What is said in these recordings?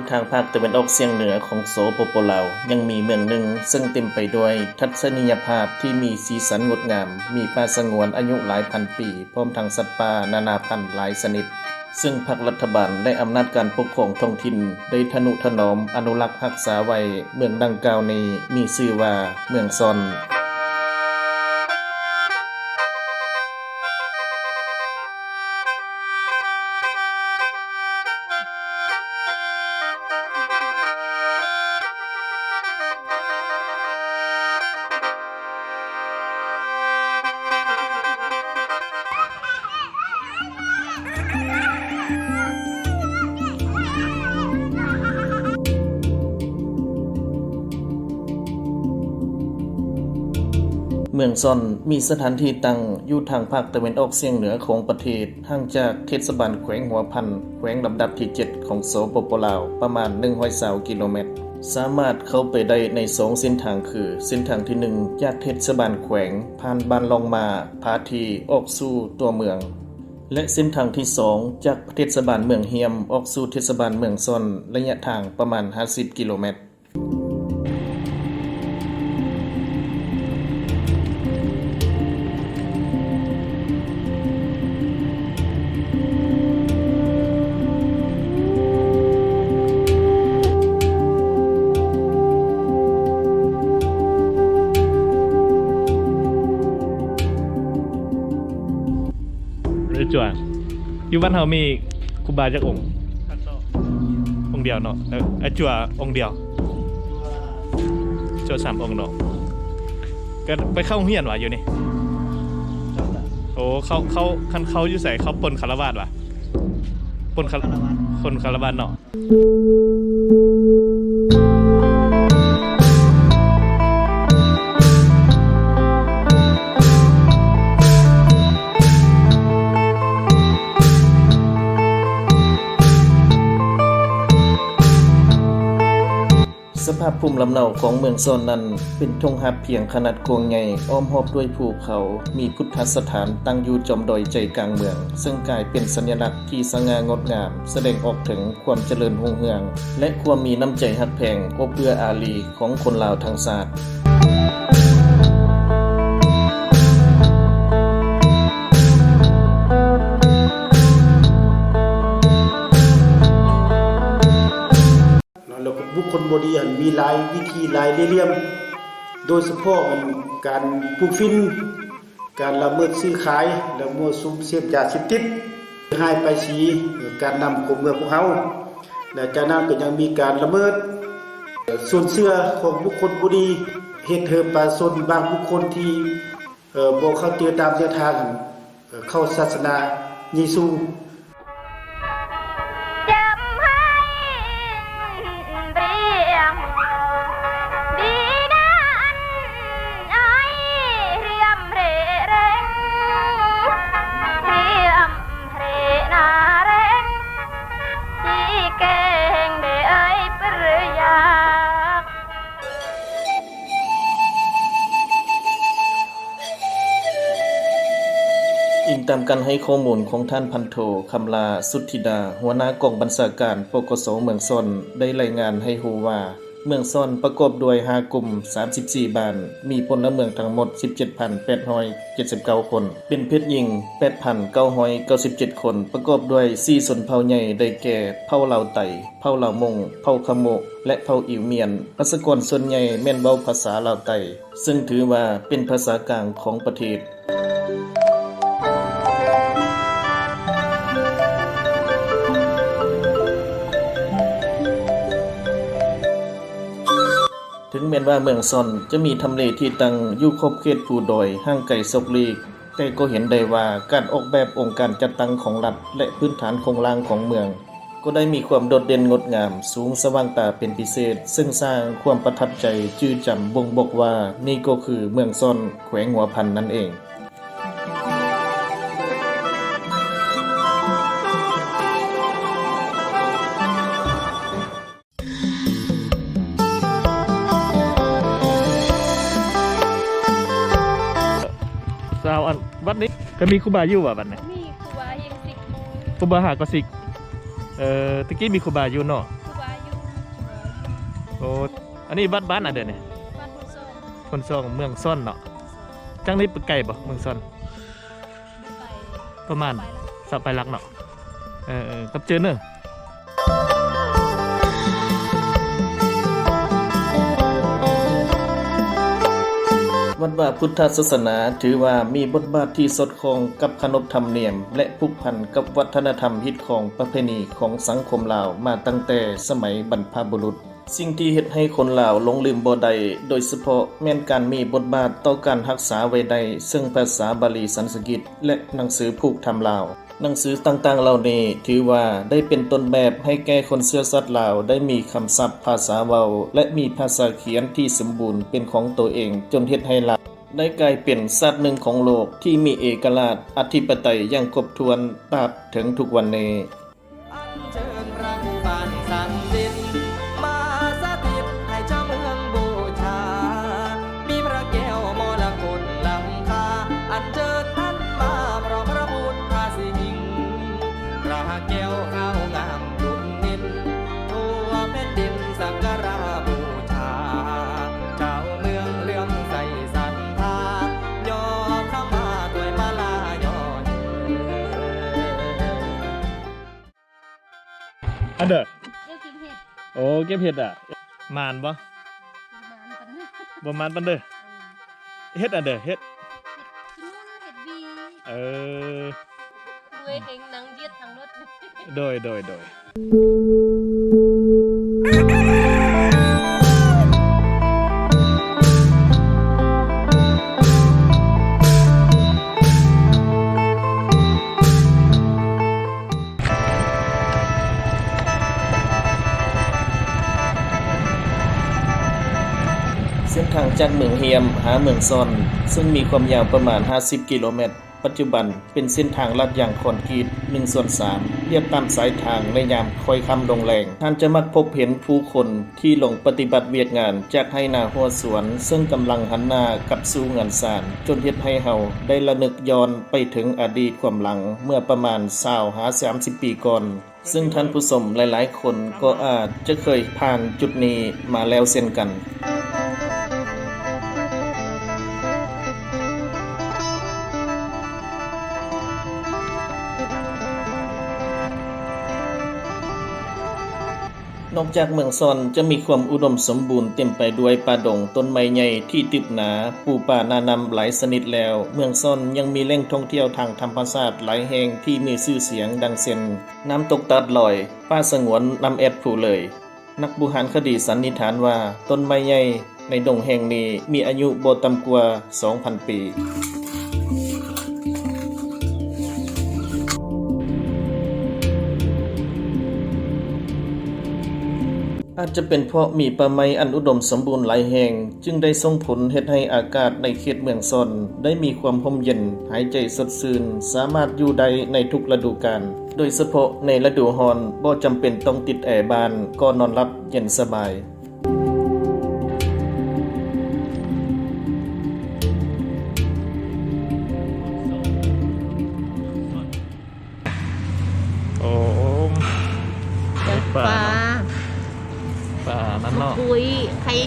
อยู่ทางภาคตะวันออกเฉียงเหนือของโสโปโปลาว ยังมีเมืองหนึ่งซึ่งเต็มไปด้วยทัศนียภาพที่มีสีสันงดงาม มีป่าสงวนอายุหลายพันปี พร้อมทั้งสัตว์ป่านานาพันธุ์หลายชนิด ซึ่งพรรครัฐบาลได้อำนาจการปกครองท้องถิ่นได้ทนุถนอมอนุรักษ์รักษาไว้ เมืองดังกล่าวนี้มีชื่อว่าเมืองซอน มืองซอนมีสถานที่ตั้งอยู่ทางภาคตะวันออกเฉียงเหนือของประเทศห่างจากเทศบาลแขวงหัวพันแขวงลำดับที่ 7 ของโสปปลาว ประมาณ120กิโลเมตร สามารถเข้าไปได้ในสองเส้นทางคือ เส้นทางที่ 1 จากเทศบาลแขวง ผ่านบ้านลองมาพาทีออกสู่ตัวเมือง และเส้นทางที่ 2 จากเทศบาลเมืองเฮียม ออกสู่เทศบาลเมืองซอนระยะทางประมาณ 50 กิโลเมตร จวอยู่บ้านเฮามีครูบาจักองค์องค์เดียวเนาะไอ้จัวองค์เดียวจัวสามองค์เนาะก็ไปเข้าโรงเรียนวะอยู่นี่โอ้เขาเขาคันเขาอยู่ใส่เขาปนคารวาสวะปนคารคนคารวาสเนาะ ภาพภูมิลำเนาของเมืองโซนนั้น เป็นทงหับเพียงขนาดกวงใหญ่อ้อมหอบด้วยภูเขา มีพุทธสถานตั้งอยู่จอมดอยใจกลางเมือง ซึ่งกลายเป็นสัญลักษณ์ที่สง่างดงาม แสดงออกถึงความเจริญรุ่งเรือง และความมีน้ำใจฮักแพงอบเอื้ออารีของคนลาวทางศาสตร์ บุคคลบดีหันมีหลายวิธีหลายเลี่ยม โดยเฉพาะมันการปลูกฟิน การละเมิดซื้อขายละมั่วสุมเสพยาเสพติดให้ไปสีการนำของเมืองพวกเฮาและจากนั้นก็ยังมีการละเมิดส่วนเสื้อของบุคคลบุดีเฮ็ดเหิมปาสนบางบุคคลที่เอ่อบ่เข้าเตือตามเส้นทางเอ่อเข้าศาสนาเยซู ตามการให้ข้อมูลของท่านพันโทคำลาสุทธิดา หัวหน้ากองบัญชาการปกสเมืองซอนได้รายงานให้ฮูว่า เมืองซอนประกอบด้วย5กลุ่ม 34 บ้าน มีพลเมืองทั้งหมด 17,879 คน เป็นเพศหญิง 8,997 คน ประกอบด้วย4ชนเผ่าใหญ่ได้แก่เผ่าลาวไตเผ่าลาวมงเผ่าขโมกและเผ่าอิวเมียนประชากรส่วนใหญ่แม่นเว้าภาษาลาวไตซึ่งถือว่าเป็นภาษากลางของประเทศ งแม้นว่าเมืองซอนจะมีทำเลที่ตั้งอยู่ครบเขตภูดอยห่างไกลซกลีก แต่ก็เห็นได้ว่าการออกแบบองค์การจัดตั้งของรัฐและพื้นฐานโครงล่างของเมือง ก็ได้มีความโดดเด่นงดงาม สูงสว่างตาเป็นพิเศษ ซึ่งสร้างความประทับใจจื้อจำบ่งบอกว่านี่ก็คือเมืองซอนแขวงหัวพันนั่นเอง วอันวัดนี้ก็มีครูบาอยู่ว่ะบัดนี้มีครูบายังสิกครูบาหากสิกเอ่อตะกี้มีครูบาอยู่เนาะครูบาอยู่โอ้อันนี้บ้านบ้านอะเด้อเนี่ยบ้านผู้ส่งคนซ่องเมืองซ่อนเนาะจังได้ไปไกลบ่เมืองซ่อนไปประมาณไปแล้วสับไปลักเนาะเออเออกับเจอเนอะ วัดว่าพุทธศาสนาถือว่ามีบทบาทที่สดคล้องกับขนบธรรมเนียม และผูกพันกับวัฒนธรรมฮิตของประเพณีของสังคมลาวมาตั้งแต่สมัยบรรพบุรุษ สิ่งที่เฮ็ดให้คนลาวหลงลืมบ่ได้โดยเฉพาะแม่นการมีบทบาทต่อการรักษาไว้ได้ซึ่งภาษาบาลีสันสกฤตและหนังสือผูกธรรมลาว หนังสือต่างๆ เหล่านี้ถือว่าได้เป็นต้นแบบให้แก่คนเชื้อสัตว์ลาวได้มีคำศัพท์ภาษาเว้า และมีภาษาเขียนที่สมบูรณ์เป็นของตัวเองจนเฮ็ดให้ลาวได้กลายเป็นสัตว์หนึ่งของโลกที่มีเอกราชอธิปไตยอย่างครบถ้วนตราบถึงทุกวันนี้ อันเด้อเดี๋ยวกินเห็ดโอ้เก็บเห็ดอะมานบ่มานกันเห็ดบ่มานปันเด้อเฮ็ดอันเด้อเฮ็ดกินนู่นเห็ดบีเออด้วยเองนังเยียดทางรถโดยโดยโดยเจากเมืองเฮียมหาเมืองซอน ซึ่งมีความยาวประมาณ 50 กิโลเมตร ปัจจุบันเป็นเส้นทางลาดยางคอนกรีต1ส่วน3เรียบตามสายทางในยามคอยคำลงแรง ท่านจะมักพบเห็นผู้คนที่ลงปฏิบัติเวียกงานจากให้นาหัวสวน ซึ่งกำลังหันหน้ากับสู่งานสาร จนเฮ็ดให้เฮาได้ระนึกย้อนไปถึงอดีตความหลังเมื่อประมาณ20หา30 ปีก่อนซึ่งท่านผู้ชมหลายๆ คนก็อาจจะเคยผ่านจุดนี้มาแล้วเช่นกัน อกจากเมืองซอนจะมีความอุดมสมบูรณ์เต็มไปด้วยป่าดงต้นไม้ใหญ่ที่ตึบหนาปูป่านานำหลายชนิดแล้ว เมืองซอนยังมีแหล่งท่องเที่ยวทางธรรมชาติหลายแห่งที่มีชื่อเสียงดังเช่นน้ำตกตัดลอย ป่าสงวนน้ำแอดผู้เลย นักบูหารคดีสันนิษฐานว่าต้นไม้ใหญ่ในดงแห่งนี้มีอายุบ่ต่ำกว่า 2,000 ปี อาจจะเป็นเพราะมีป่าไม้อันอุดมสมบูรณ์หลายแห่ง จึงได้ส่งผลเฮ็ดให้อากาศในเขตเมืองซอนได้มีความร่มเย็น หายใจสดชื่น สามารถอยู่ได้ในทุกฤดูกาล โดยเฉพาะในฤดูร้อนบ่จำเป็นต้องติดแอร์บ้านก็นอนหลับเย็นสบาย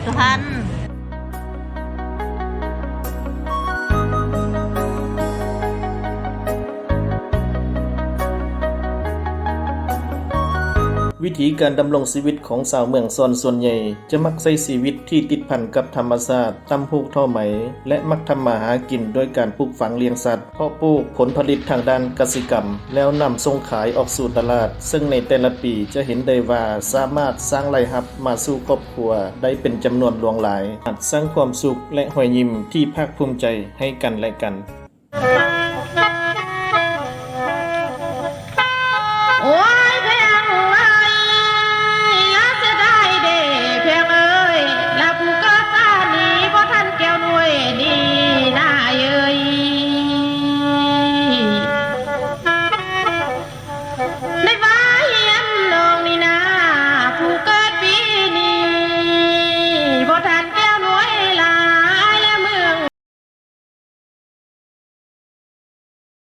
ใครกัน วิธีการดำรงชีวิตของสาวเมืองซอนส่วนใหญ่ จะมักใช้ชีวิตที่ติดพันกับธรรมชาติตำพูกท่อไหม และมักทำมาหากินโดยการปลูกฝังเลี้ยงสัตว์ เพาะปลูกผลผลิตทางด้านกสิกรรม แล้วนำส่งขายออกสู่ตลาด ซึ่งในแต่ละปีจะเห็นได้ว่าสามารถสร้างรายรับมาสู่ครอบครัว ได้เป็นจำนวนหลวงหลายอาจสร้างความสุขและหอยยิ้มที่ภาคภูมิใจให้กันและกัน